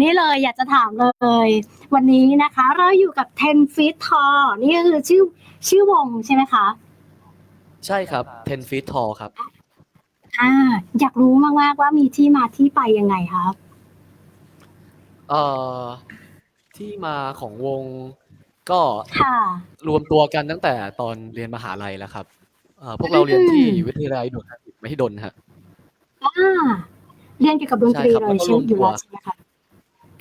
นี่เลยอยากจะถามเลย วันนี้นะคะ เราอยู่กับ10 feet tall นี่ก็คือชื่อชื่อวงใช่ไหมคะ ใช่ครับ10 feet tall ครับ อ่า อยากรู้มากๆว่ามีที่มาที่ไปยังไงครับ เอ่อ ที่มาของวงก็ค่ะ รวมตัวกันตั้งแต่ตอนเรียนมหาลัยแล้วครับเอ่อพวกเราเรียนที่อืมวิทยาลัยดุริยางค์ไม่ให้ดนฮะ อ่า เรียนเกี่ยวกับดนตรีใช่ครับเลยแล้วก็ใช่รวมอยู่ตัว แล้วใช่ไหมคะ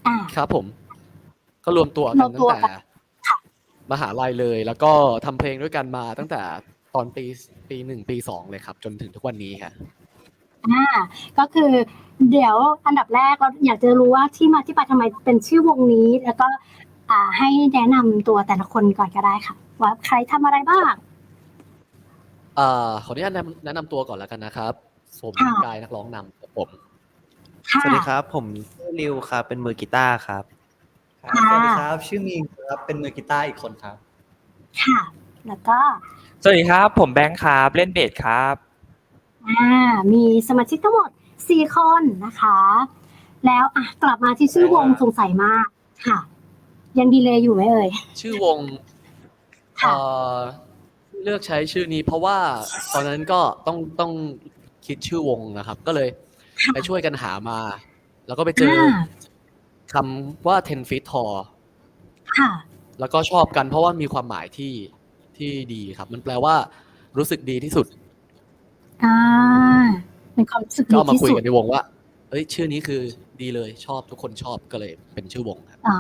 อ่า ครับผม ก็รวมตัวกันรวมตั้ตัวงแต่กันค่ะ มหาลัยเลย แล้วก็ทำเพลงด้วยกันมาตั้งแต่ตอนปีปีหนึ่งปีสองเลยครับ จนถึงทุกวันนี้ครับอ่าก็คือเดี๋ยวอันดับแรกเราอยากจะรู้ว่าที่มาที่ไปทำไมเป็นชื่อวงนี้ แล้วก็อ่าให้แนะนำตัวแต่ละคนก่อนก็ได้ค่ะ ว่าใครทำอะไรบ้าง เอ่อขออนุญาตแนะนำแนะนำตัวก่อนแล้วกันนะครับผมค่ะ กายนักร้องนำครับผมค่ะ สวัสดีครับ ผมชื่อริวครับ เป็นมือกีตาร์ครับ ครับค่ะสวัสดีครับ ชื่อมีนครับ เป็นมือกีตาร์อีกคนครับ ค่ะ แล้วก็ สวัสดีครับ ผมแบงค์ครับ เล่นเบสครับ อ่า มีสมาชิกทั้งหมดสี่คนนะคะ แล้วอะกลับมาที่ชื่อวงสงสัยมากค่ะ ยังดีเลยอยู่ไหมเอ่ย ชื่อวงค่ะเอ่อเลือกใช้ชื่อนี้เพราะว่าตอนนั้นก็ต้องต้องคิดชื่อวงนะครับ ก็เลยค่ะ ไปช่วยกันหามา แล้วก็ไปเจออาคำว่า10 feet tall ค่ะ แล้วก็ชอบกันเพราะว่ามีความหมายที่ที่ดีครับ มันแปลว่ารู้สึกดีที่สุด อ่าเป็นความรู้สึกก็ดีเอามาที่คุยสุดกันในวงว่าเอ้ย ชื่อนี้คือดีเลยชอบทุกคนชอบก็เลยเป็นชื่อวงครับ อ๋อ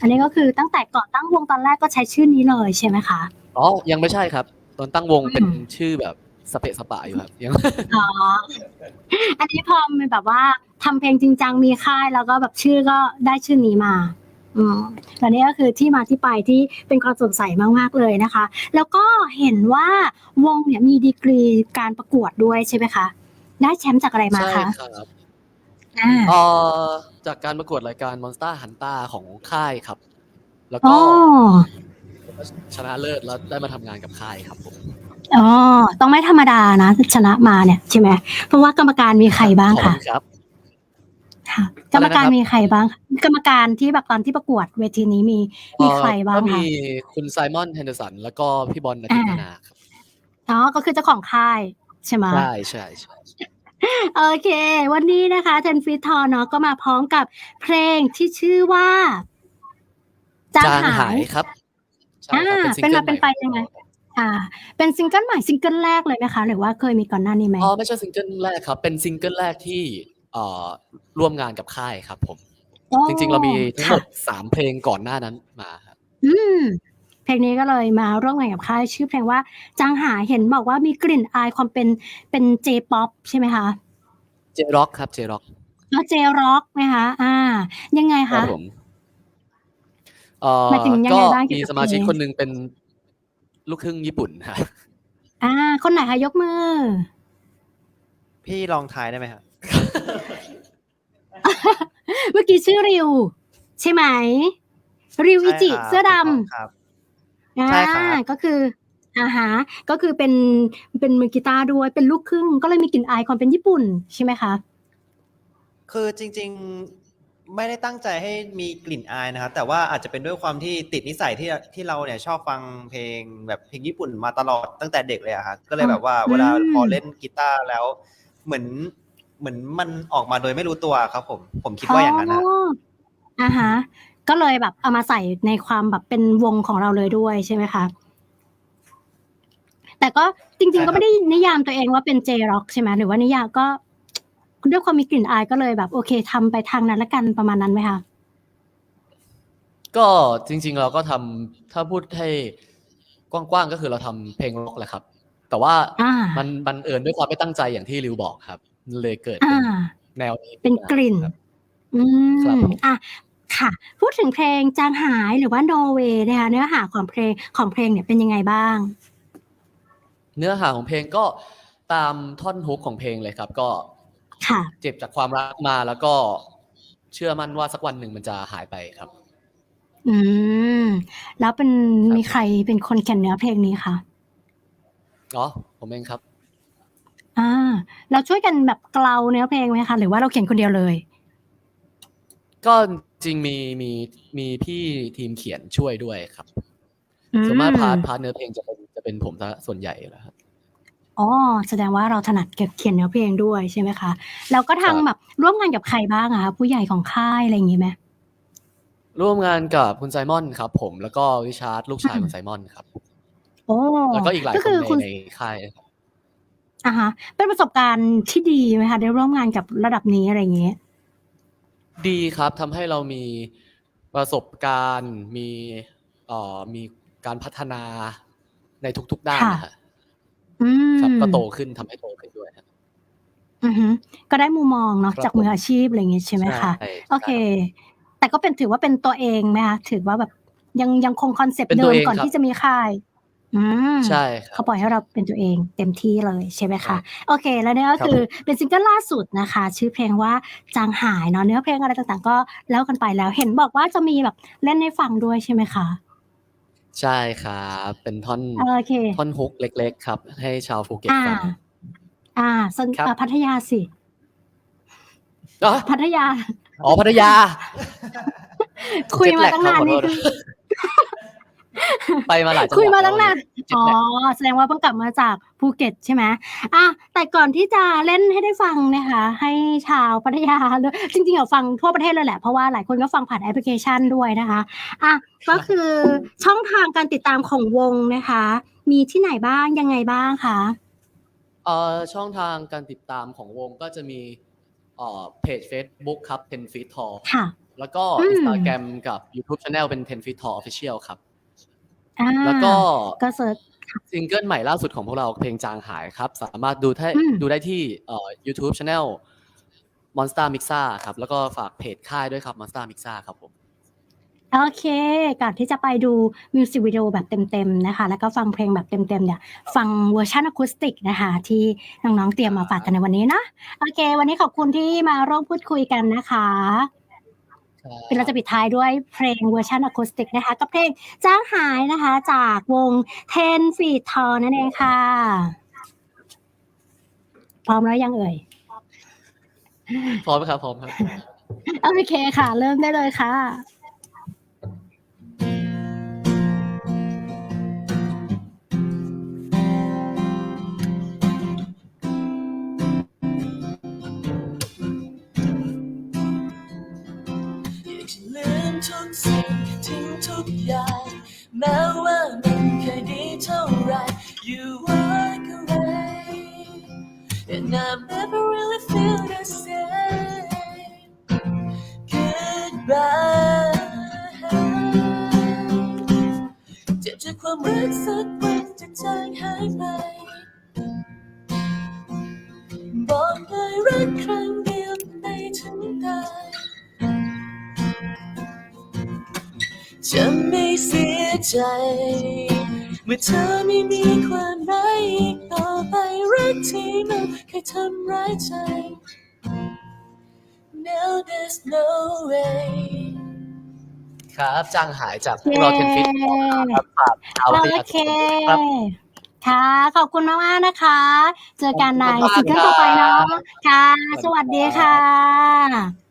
อันนี้ก็คือตั้งแต่ก่อนตั้งวงตอนแรกก็ใช้ชื่อนี้เลยใช่ไหมคะ อ๋อ ยังไม่ใช่ครับ ตอนตั้งวงเป็นอืมชื่อแบบ สเปะสปะอยู่ครับยังอ๋ออันนี้พอมันแบบว่าทำเพลงจริงจังมีค่าย แล้วก็แบบชื่อก็ได้ชื่อนี้มา อืมแล้วนี่ก็คือที่มาที่ไปที่เป็นความสงสัยมากๆเลยนะคะ แล้วก็เห็นว่าวงเนี่ยมีดีกรีการประกวดด้วยใช่ไหมคะได้แชมป์จากอะไรมาใช่คะครับอ่าเอ่อจากการประกวดรายการ Monster Hunter ของค่ายครับ แล้วอ๋ก็อ ชนะเลิศแล้วได้มาทำงานกับค่ายครับผม อ๋อต้องไม่ธรรมดานะชนะมาเนี่ยใช่ไหมเพราะว่ากรรมการมีใครบ้างขอบคะณครับ ค่ะ กรรมการอะไรนะครับ มีใครบ้างคะกรรมการที่แบบตอนที่ประกวดเวทีนี้มีมีใครบ้างก็คะ มีคุณไซมอนเฮนเดอร์สัน แล้วก็พี่บอลนาทิตนาครับอ๋อ ก็คือเจ้าของค่ายใช่ไหม ใช่ใช่ใช่ โอเค วันนี้นะคะเทนฟิตทอเนาะก็มาพร้อมกับเพลงที่ชื่อว่า จางจางหาหายยครับใช่อ่าครับเป็นมาซิงเป็นกิลไปใหม่ยังไงอ่าเป็นซิงเกิลใหม่ซิงเกิลแรกเลยไหมคะ หรือว่าเคยมีก่อนหน้านี้ไหมอ๋อไม่ใช่ซิงเกิลแรกครับ เป็นซิงเกิลแรกที่เอ่อร่วมงานกับค่ายครับ ผม จริง ๆ เรามีทั้งหมดค่ะสามเพลงก่อนหน้านั้นมาครับอืมเพลงนี้ก็เลยมาร่วมงานกับค่ายชื่อเพลงว่าจางหายเห็นบอกว่ามีกลิ่นอายความเป็นเป็นเจป๊อปใช่ไหมคะเจร็อกครับเจร็อกแล้วเจร็อกนะคะ อ่า ยังไงครัคะบผมเอ่อหมายถึงยังก็ไงบ้างเกี่ยวมีกับสมาชิกเพลงคนหนึงเป็น ลูกครึ่งญี่ปุ่นฮะอ่า คนไหนคะยกมือ พี่ลองทายได้ไหมครับเมื่อกี้ชื่อริว ใช่ไหม ริวอิจิใช่ครับเสื้อดถูกต้องครับำอ่าใช่ครับก็คืออ่าฮะก็คือเป็นเป็นมือกีตาร์ด้วยเป็นลูกครึ่ง ก็เลยมีกลิ่นอายความเป็นญี่ปุ่นใช่ไหมคะ คือจริง ๆ ไม่ได้ตั้งใจให้มีกลิ่นอายนะครับ แต่ว่าอาจจะเป็นด้วยความที่ติดนิสัยที่ที่เราเนี่ยชอบฟังเพลงแบบเพลงญี่ปุ่นมาตลอดตั้งแต่เด็กเลยอะครับก็เลยแบบว่าอืมเวลาพอเล่นกีตาร์แล้ว เหมือนเหมือนมันออกมาโดยไม่รู้ตัวครับผม ผมคิดว่าอย่างนั้นนะอ่าฮะ ก็เลยแบบเอามาใส่ในความแบบเป็นวงของเราเลยด้วยใช่ไหมคะแต่ก็จริง ๆ ก็ไม่ได้นิยามตัวเองว่าเป็นเจร็อกใช่ไหมหรือว่านิยามก็ ด้วยความมีกลิ่นอายก็เลยแบบโอเคทำไปทางนั้นละกันประมาณนั้นไหมคะก็จริง ๆ เราก็ทำถ้าพูดให้กว้างๆก็คือเราทำเพลงร็อกแหละครับ แต่ว่าอ่ามันบันเอิญด้วยความไม่ตั้งใจอย่างที่ริวบอกครับ เลยเกิดเป็อ่านแนวนี้เป็นกลิ่นครับอืครับมผมอะค่ะ พูดถึงเพลงจางหายหรือว่าโนเวย์นะคะเนื้อหาของเพลงของเพลงเนี่ยเป็นยังไงบ้าง เนื้อหาของเพลงก็ตามท่อนฮุกของเพลงเลยครับ ก็ค่ะ เจ็บจากความรักมาแล้วก็เชื่อมั่นว่าสักวันหนึ่งมันจะหายไปครับ อืม แล้วเป็นครับมีใครเป็นคนเขียนเนื้อเพลงนี้คะอ๋อผมเองครับ อ่า เราช่วยกันแบบเกลาเนื้อเพลงไหมคะ หรือว่าเราเขียนคนเดียวเลย ก็จริงมีมีมีพี่ทีมเขียนช่วยด้วยครับอืส่วนมากพาร์ทพาร์ทเนื้อเพลงจะเป็นจะเป็นผมซะส่วนใหญ่อยู่แล้วครับ อ๋อ แสดงว่าเราถนัดเก็บเขียนเนื้อเพลงด้วยใช่ไหมคะ แล้วก็ทางครับแบบร่วมงานกับใครบ้างอะคะ ผู้ใหญ่ของค่าย อะไรอย่างงี้ไหม ร่วมงานกับคุณไซมอนครับผม แล้วก็ริชาร์ด ลูกชายคุณไซมอนครับ โอ้ แล้วก็อีกหลายก็คนคือใน คุณ ในค่ายครับอะฮะ เป็นประสบการณ์ที่ดีไหมคะ ได้ร่วมงานกับระดับนี้ อะไรอย่างเงี้ยดีครับ ทำให้เรามีประสบการณ์ มี เอ่อ มีการพัฒนาในทุก ๆ ด้านค่ะนะครับ อืมครับก็โตขึ้นทำให้โตขึ้นด้วยครับ อือฮึ ก็ได้มุมมองเนาะครับจากมืออาชีพ อะไรอย่างงี้ ใช่ไหมคะใช่โอเคแต่ก็เป็น ถือว่าเป็นตัวเองไหมคะ ถือว่าแบบยัง ยังคงคอนเซปต์เป็นเดิตัวมเองก่อนครับที่จะมีค่าย อืม ใช่ครัเขาบ ปล่อยให้เราเป็นตัวเองเต็มที่เลย ใช่ไหมครัคะบโอเค แล้วเนี่ยก็ครับคือเป็นซิงเกิลล่าสุดนะคะ ชื่อเพลงว่า จางหาย เนาะ เนื้อเพลงอะไรต่าง ๆ ก็แล้วกันไปแล้ว เห็นบอกว่าจะมีแบบเล่นให้ฟังด้วยใช่ไหมคะ ใช่ครับ เป็นท่อน โอเค ท่อนฮุกเล็ก ๆ ครับ ให้ชาวภูเก็ตอ่า ฟัง อ่าสนครับ อ่าพัทยาสิ อ๋อพัทยา อ๋อพัทยา คุยมาตั้งนานเจ็นี่ตแลกคือ ไปมาหลายจังหวัดคุยมาตั้งนานเจ็ตอ๋อแลกแสดงว่าเพิ่งกลับมาจากภูเก็ตใช่ไหมอะแต่ก่อนที่จะเล่นให้ได้ฟังนะคะ ให้ชาวพัทยาเลยจริงๆอะฟังทั่วประเทศเลยแหละ เพราะว่าหลายคนก็ฟังผ่านแอปพลิเคชันด้วยนะคะอะก็คือช่องทางการติดตามของวงนะคะ มีที่ไหนบ้างยังไงบ้างคะเอ่อช่องทางการติดตามของวงก็จะมีเอ่อเพจ Facebook ครับ10 feet tall ค่ะ แล้วก็อืม Instagram กับ YouTube Channel เป็น10 feet tall official ครับ อ่าแล้วก็ ก็เซิร์ชซิงเกิลใหม่ล่าสุดของพวกเราเพลงจางหายครับ สามารถดูได้อืมดูได้ที่เอ่อ YouTube Channel Monster Mixa ครับ แล้วก็ฝากเพจค่ายด้วยครับ Monster Mixa ครับผม โอเค ก่อนที่จะไปดูมิวสิกวิดีโอแบบเต็มๆนะคะ แล้วก็ฟังเพลงแบบเต็มๆเนี่ย ฟังเวอร์ชันอะคูสติกนะคะ ที่น้องๆเตรียมมาฝากกันในวันนี้นะ โอเค วันนี้ขอบคุณที่มาร่วมพูดคุยกันนะคะ เป็นเราจะปิดท้ายด้วยเพลงเวอร์ชันอะคูสติกนะคะ กับเพลงจ้างหายนะคะ จากวง Ten Feet Tall นั่นเองค่ะ พร้อมแล้วยังเอ่ย พร้อมครับ พร้อมครับ โอเคค่ะ เริ่มได้เลยค่ะ ยางแม้ว่ามันเคยดีเท่าไร You walk away and I never really feel the same Goodbye เจ็บจากความรักสักวันจะจางหายไปบอกเลยรักครั้งเดียวในถึงตาย จะไม่เสียใจ เมื่อเธอไม่มีความหมายอีกต่อไปรักที่มันเคยทำร้ายใจ Now there's no way ครับจางหายจากพวกเรา10 feet ครับฝากชาวพัทยาโอทุกเคคนครับค่ะ ขอบคุณมากมากๆนะคะ เจอกันในขอบคุณมากซิงเกิลต่อไปเนาะครับค่ะสสวัวัสสดีดีครัค่ะ